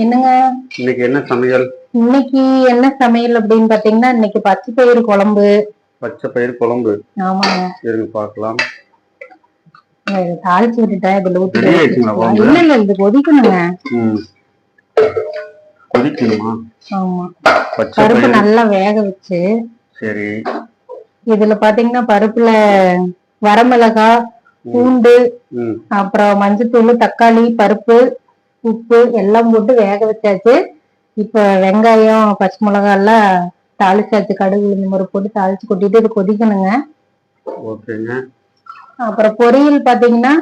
என்னங்க? இன்னைக்கு என்ன சமையல்? இன்னைக்கு என்ன சமையல் அப்படின்னு பாத்தீங்கன்னா இன்னைக்கு பச்சை பயிறு குழம்பு. பச்சை பயிர் குழம்பு. ஆமாங்க. இருங்க இதை தாளிச்சு விட்டுட்டேன் இதுல ஊத்தி? இல்ல இல்ல இது கொதிக்கணுங்க. கொதிக்கணுமா? ஆமா. பருப்பு பயிர் நல்லா வேக வச்சு சரி. இதுல பாத்தீங்கன்னா பருப்புல வரமிளகாய் பூண்டு அப்புறம் மஞ்சத்தூள் தக்காளி பருப்பு உப்பு எல்லாம் போட்டு வேக வச்சாச்சு. இப்ப வெங்காயம் பச்சை மிளகாய் எல்லாம் தாளிச்சாச்சு. கடுகு உளுந்து முறை போட்டு தாளிச்சு கொட்டிட்டு இது கொதிக்கணுங்க. ஓகேங்க. அப்புறம் பொரியல் பாத்தீங்கன்னா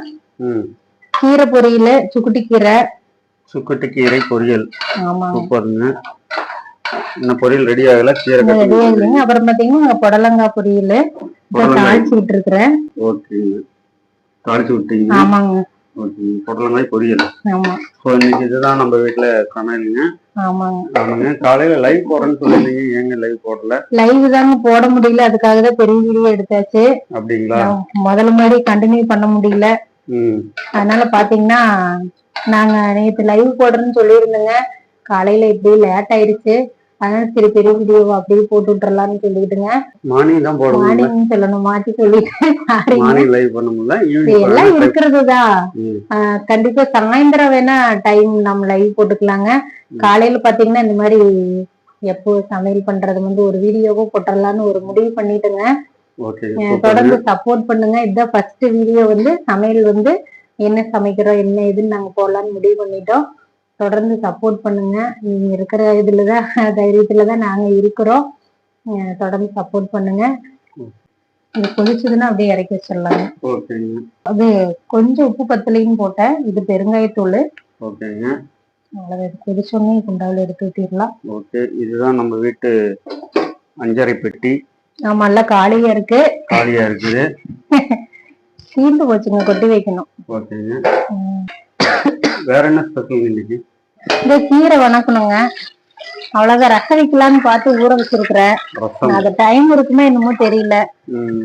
கீரை பொரியல் சுக்குட்டி கீரை. சுக்குட்டி கீரை பொரியல். சூப்பருங்க. இன்னும் பொரியல் ரெடி ஆகல. கீரை ரெடியா இல்லைங்க அப்புறம் பாத்தீங்கன்னா புடலங்காய் பொரியல். தாளிச்சு விட்டு இருக்கிறேன் ஓகேங்க. தாளிச்சு விட்டீங்க. ஆமாங்க. புடலங்காய் பொரியல். ஆமா. ஸோ இன்னைக்கு இதுதான் நம்ம வீட்டுல சமையலுங்க. ஆமாங்க. காலையில லைவ் போடுறேன்னு சொல்லியிருந்தீங்க ஏங்க லைவ் போடல? லைவ் தாங்க போட முடியல அதுக்காக தான் பெரிய வீடியோ எடுத்தாச்சு. அப்படிங்களா? முதல்ல மாதிரி கண்டினியூ பண்ண முடியல. அதனால பாத்தீங்கன்னா நாங்க நேத்து லைவ் போடுறேன்னு சொல்லியிருந்தோங்க. காலையில இப்படி லேட் ஆயிருச்சு அதனால சரி பெரிய வீடியோ அப்படியே போட்டு விட்டுறலாம்னு சொல்லிட்டுங்க மார்னிங் தான் போடணும் மார்னிங் சொல்லணும் மாத்தி சொல்லிட்டேன் எல்லாம் இருக்கிறதுதான் கண்டிப்பா சாயந்தரம் வேணா டைம் நம்ம லைவ் போட்டுக்கலாங்க. காலையில பாத்தீங்கன்னா இந்த மாதிரி எப்போ சமையல் பண்றது வந்து ஒரு வீடியோவும் போட்டுடலாம்னு ஒரு முடிவு பண்ணிட்டுங்க. தொடர்ந்து சப்போர்ட் பண்ணுங்க. இதுதான் ஃபர்ஸ்ட் வீடியோ வந்து சமையல் வந்து என்ன சமைக்கிறோம் என்ன ஏதுன்னு நாங்க போடலாம்னு முடிவு பண்ணிட்டோம். தொடர்ந்து சப்போர்ட் பண்ணுங்க. நீங்க இருக்கிற இதுலதான் தைரியத்துலதான் நாங்க இருக்கிறோம். தொடர்ந்து சப்போர்ட் பண்ணுங்க. இது கொதிச்சதுன்னா அப்படியே இறக்கி வச்சிடலாங்க. ஓகேங்க. அது கொஞ்சம் உப்பு பத்தலையும் போட்டேன். இது பெருங்காயத்தூள். அவ்வளவு கொதிச்சோடனே குண்டாவில் எடுத்து ஊத்திடலாம். ஓகே. இதுதான் நம்ம வீட்டு அஞ்சரை பெட்டி. ஆமா எல்லாம் காலியா இருக்கு. காலியா இருக்குது. தீர்ந்து போச்சுங்க கொட்டி வைக்கணும். ஓகேங்க. வேற என்ன ஸ்பெஷல் இன்னைக்கு? இந்த கீரை வணக்கணுங்க. அவ்வளவுதான். ரச வைக்கலாம்னு பார்த்து ஊற வச்சிருக்கிறேன். ரசம். அது டைம் இருக்குமே என்னமோ தெரியல.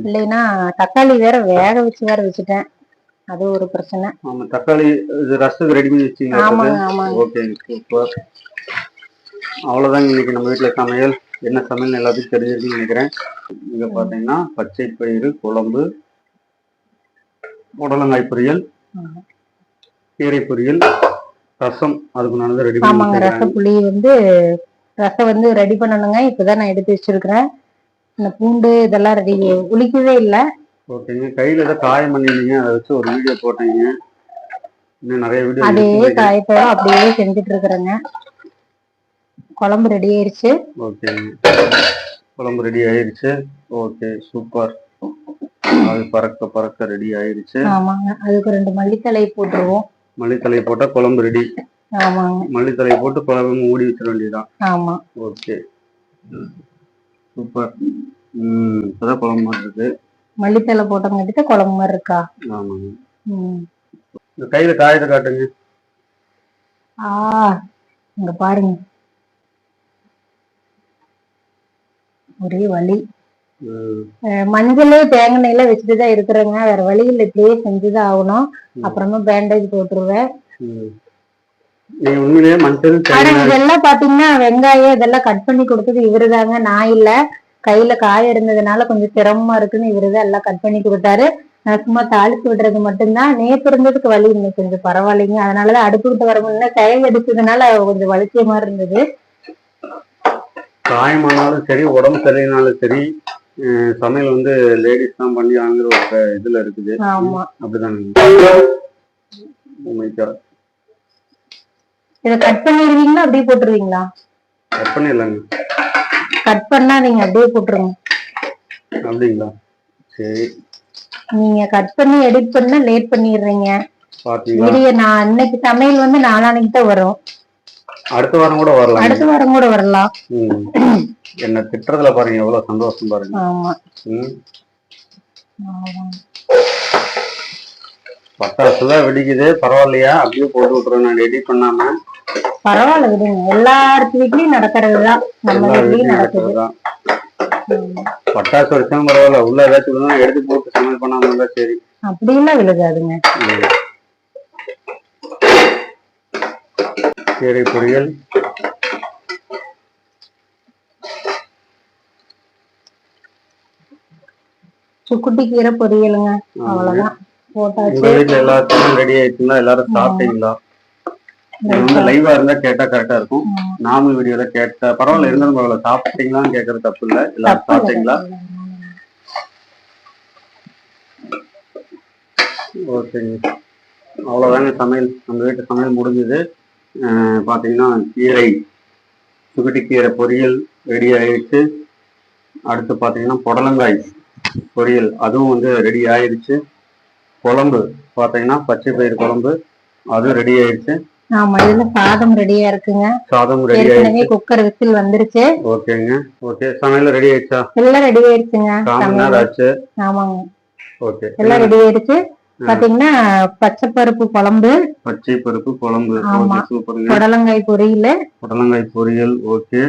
இல்லைன்னா தக்காளி வேற வேக வச்சு வேற வச்சுட்டேன். அது ஒரு பிரச்சனை. ஆமா தக்காளி ரசத்துக்கு ரெடி பண்ணி வச்சீங்களா ஆமாங்க ஆமாங்க. ஓகேங்க சூப்பர் அவ்வளவுதாங்க இன்னைக்கு நம்ம வீட்டுல சமையல். என்ன சமையல் எல்லாத்தையும் தெரிஞ்சிருக்குன்னு நினைக்கிறேன். இங்க பாத்தீங்கன்னா பச்சை பயிறு குழம்பு புடலங்காய் பொரியல். கீரை பொரியல் ரசம் அதுக்கு நான் ரெடி ஆமாங்க பண்ணி ரச புளி வந்து ரசம் வந்து ரெடி பண்ணணுங்க. இப்பதான் நான் எடுத்து வச்சிருக்கிறேன். இந்த பூண்டு இதெல்லாம் ரெடி உளிக்கவே இல்லை. ஓகேங்க. கையில ஏதோ காயம் பண்ணிருந்தீங்க. அதை வச்சு ஒரு வீடியோ போட்டீங்க. இன்னும் நிறைய அதே வீடியோ காயத்தோட அப்படியே செஞ்சுட்டு இருக்கிறேங்க. குழம்பு ரெடி ஆயிருச்சு. ஓகேங்க. குழம்பு ரெடி ஆயிருச்சு. Okay super. அது பறக்க பறக்க ரெடி ஆயிருச்சு. ஆமாங்க. அதுக்கு ரெண்டு மல்லித்தலை போட்டுருவோம். மல்லித்தலை போட்டா குழம்பு ரெடி ஆமாங்க மல்லித்தலை போட்டு குழம்பு மூடி வச்சிட வேண்டியதுதான். ஆமா. ஓகே சூப்பர் ம் இப்பதான் குழம்பு மாதிரி இருக்கு. மல்லித்தலை போட்டங்காட்டிட்டு குழம்பு மாதிரி இருக்கா? ஆமாங்க. ம். இந்த கையில காயத்தை காட்டுங்க. ஆ இங்க பாருங்க. ஒரே வலி. மஞ்சள் தேங்காய் எண்ணெயில வச்சுட்டுதான் இருக்கிறேங்க. வேற வழியில் இப்படியே செஞ்சுதான் ஆகணும். அப்புறமா பேண்டேஜ் போட்டுருவேன். இதெல்லாம் பாத்தீங்கன்னா வெங்காயம் இதெல்லாம் கட் பண்ணி கொடுத்தது இவருதாங்க. நான் இல்ல. கையில காய இருந்ததுனால கொஞ்சம் சிரமமா இருக்குன்னு இவருதான் எல்லாம் கட் பண்ணி கொடுத்தாரு. நான் சும்மா தாளிச்சு விடுறது மட்டும்தான். நேத்து இருந்ததுக்கு வலி. இன்னைக்கு கொஞ்சம் பரவாயில்லைங்க. அதனாலதான் அடுப்புக்கிட்ட வர முன்ன கை அடிச்சதுனால கொஞ்சம் வலிச்ச மாதிரி இருந்தது. காயமானாலும் சரி உடம்பு சரியினாலும் சரி சமையல் வந்து லேடிஸ் தான் பண்ணி வாங்குற ஒரு இதுல இருக்குது. ஆமா. அப்படிதானுங்க. இத கட் பண்ணிடுவீங்களா அப்படியே போட்டுருவீங்களா? கட் பண்ணிடலாங்க. கட் பண்ணா நீங்க அப்படியே போட்டுருங்க. அப்படிங்களா? சரி. நீங்க கட் பண்ணி எடிட் பண்ணா லேட் பண்ணிடுறீங்க. வீடியோ நான் அன்னைக்கு சமையல் வந்து நாளானைக்கு தான் வரும். அடுத்த வாரம் கூட வரலாம். அடுத்த வாரம் கூட வரலாம். என்ன திட்டுறதுல பாருங்க எவ்வளவு சந்தோஷம் பாருங்க. ஆமா. ம். ஆமா. பட்டாசு தான் வெடிக்குது பரவாயில்லையா? அப்படியே போட்டு விட்டுறேன் நான் ரெடி பண்ணாம. பரவாயில்ல விடுங்க. எல்லாருக்கு வீட்லயும் நடக்கிறதுதான் நம்ம வீட்லயும் நடக்கிறதுதான் பட்டாசு வச்சாலும் பரவாயில்ல. உள்ள ஏதாச்சும் எடுத்து போட்டு சமையல் பண்ணாம இருந்தா சரி. அப்படியெல்லாம் விழுகாதுங்க. கீரை பொரியல் சுக்குட்டி கீரை பொரியலுங்க. அவ்வளவுதான். உங்க வீட்டுல எல்லாத்துக்கும் ரெடி ஆயிடுச்சுங்களா எல்லாரும் சாப்பிட்டீங்களா? வந்து லைவா இருந்தா கேட்டா கரெக்டா இருக்கும். நார்மல் வீடியோல கேட்டா பரவாயில்ல இருந்தாலும் பரவாயில்ல. சாப்பிட்டீங்களான்னு கேட்கறது தப்பு இல்ல. எல்லாரும் சாப்பிட்டீங்களா? ஓகேங்க. அவ்வளவுதாங்க சமையல். நம்ம வீட்டு சமையல் முடிஞ்சது. அஹ் பாத்தீங்கன்னா கீரை சுகுட்டி கீரை பொரியல் ரெடி ஆயிடுச்சு. அடுத்து பாத்தீங்கன்னா புடலங்காய் பொரியல் அதுவும் வந்து ரெடி ஆயிடுச்சு. குழம்பு பாத்தீங்கன்னா பச்சை பயிறு குழம்பு அதுவும் ரெடி ஆயிடுச்சு. ஆமா இதுல சாதம் ரெடியா இருக்குங்க. சாதம் ரெடி ஆயிடுச்சு. குக்கர் விசில் வந்துருச்சு. ஓகேங்க. ஓகே சமையல் ரெடி ஆயிடுச்சா? எல்லாம் ரெடி ஆயிடுச்சுங்க. ஆமாங்க. ஓகே. எல்லாம் ரெடி ஆயிடுச்சு. பாத்தீங்கன்னா பச்சை பருப்பு குழம்பு. பச்சை பருப்பு குழம்பு. புடலங்காய் பொரியல். புடலங்காய் பொரியல் ஓகே.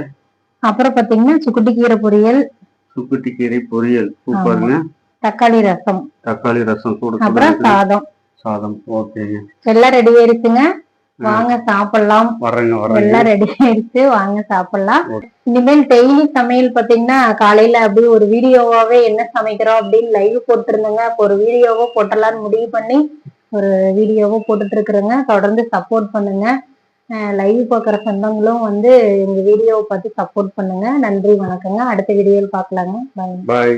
அப்புறம் பாத்தீங்கன்னா சுக்குட்டி கீரை பொரியல். சுக்குட்டி கீரை பொரியல் சூப்பருங்க. தக்காளி ரசம். தக்காளி ரசம் அப்புறம் சாதம். சாதம் ஓகேங்க. எல்லாம் ரெடி ஆயிடுச்சுங்க வாங்க சாப்பிடலாம். எல்லாம் ரெடி ஆயிடுச்சு. வாங்க சாப்பிடலாம். இனிமேல் டெய்லி சமையல் பாத்தீங்கன்னா காலையில அப்படியே ஒரு வீடியோவாவே என்ன சமைக்கிறோம் அப்படின்னு லைவ் போட்டிருந்தேங்க. அப்போ ஒரு வீடியோவோ போட்டலாம்னு முடிவு பண்ணி ஒரு வீடியோவோ போட்டுட்டு இருக்கிறேங்க தொடர்ந்து சப்போர்ட் பண்ணுங்க. லைவ் பார்க்குற சொந்தங்களும் வந்து எங்க வீடியோவை பார்த்து சப்போர்ட் பண்ணுங்க. நன்றி வணக்கங்க. அடுத்த வீடியோவில் பார்க்கலாங்க. பாய்